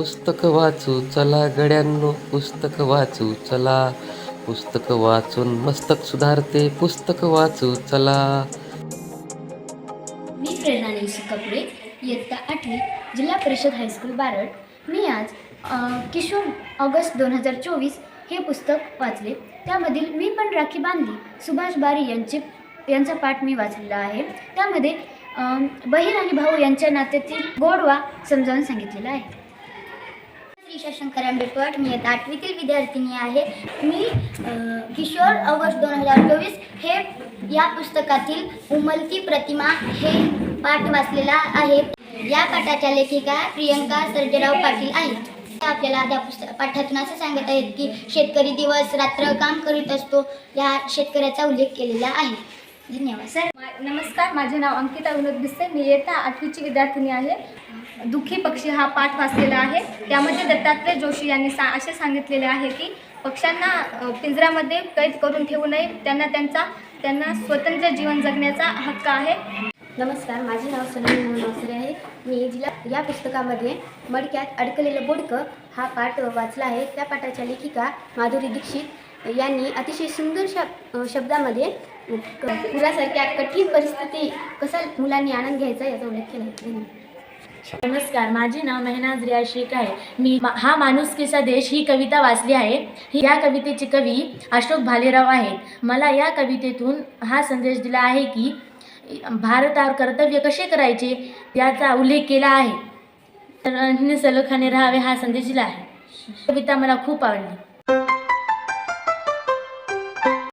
पुस्तक वाचू चला गड्यांनो पुस्तक वाचू चला. पुस्तक वाचून मस्तक सुधारते पुस्तक वाचू चला. मी प्रेरणा निशी कपडे इयत्ता आठवी जिल्हा परिषद हायस्कूल बारड. मी आज किशोर ऑगस्ट दोन हजार चोवीस हे पुस्तक वाचले. त्यामधील मी पण राखी बांधली. सुभाष बारी यांचे यांचा पाठ मी वाचलेला आहे. त्यामध्ये बहीण आणि भाऊ यांच्या नात्यातील गोडवा समजावून सांगितलेला आहे. श्री शंकर आंबेडकर मी आता आठवीतील विद्यार्थिनी आहे. मी किशोर ऑगस्ट दोन हजार चोवीस हे या पुस्तकातील उमलती प्रतिमा हे पाठ वाचलेला आहे. या पाठाच्या लेखिका प्रियंका सर्जेराव पाटील आहेत. आपल्याला त्या पुस्तक पाठातून असं सांगत आहेत की शेतकरी दिवस रात्र काम करीत असतो या शेतकऱ्याचा उल्लेख केलेला आहे. धन्यवाद सर. नमस्कार माझे नाव अंकिता विनोद बिस्से मी येता आठवीची विद्यार्थिनी आहे. दुःखी पक्षी हा पाठ वाचलेला आहे. त्यामध्ये दत्तात्रय जोशी यांनी सा असे सांगितलेले आहे की पक्ष्यांना पिंजऱ्यामध्ये कैद करून ठेवू नये. त्यांना त्यांचा त्यांना स्वतंत्र जीवन जगण्याचा हक्क आहे. नमस्कार माझे नाव सनमी मोहन अवसरे आहे. मी जिला या पुस्तकामध्ये मडक्यात अडकलेलं बोडकं हा पाठ वाचला आहे. त्या पाठाच्या लेखिका माधुरी दीक्षित यांनी अतिशय सुंदर शब शब्दामध्ये क- कठीण परिस्थिती कसा मुलांनी आनंद घ्यायचा याचा उल्लेख केला आहे. धन्यवाद. नमस्कार माझे नाव मेहनाज रिया शेख आहे. मी मा- हा माणुसकीचा देश ही कविता वाचली आहे. या कवितेचे कवी अशोक भालेराव आहेत. मला या कवितेतून हा संदेश दिला आहे की भारतावर कर्तव्य कसे करायचे याचा उल्लेख केला आहे. तर सलोखाने राहावे हा संदेश दिला आहे. कविता मला खूप आवडली.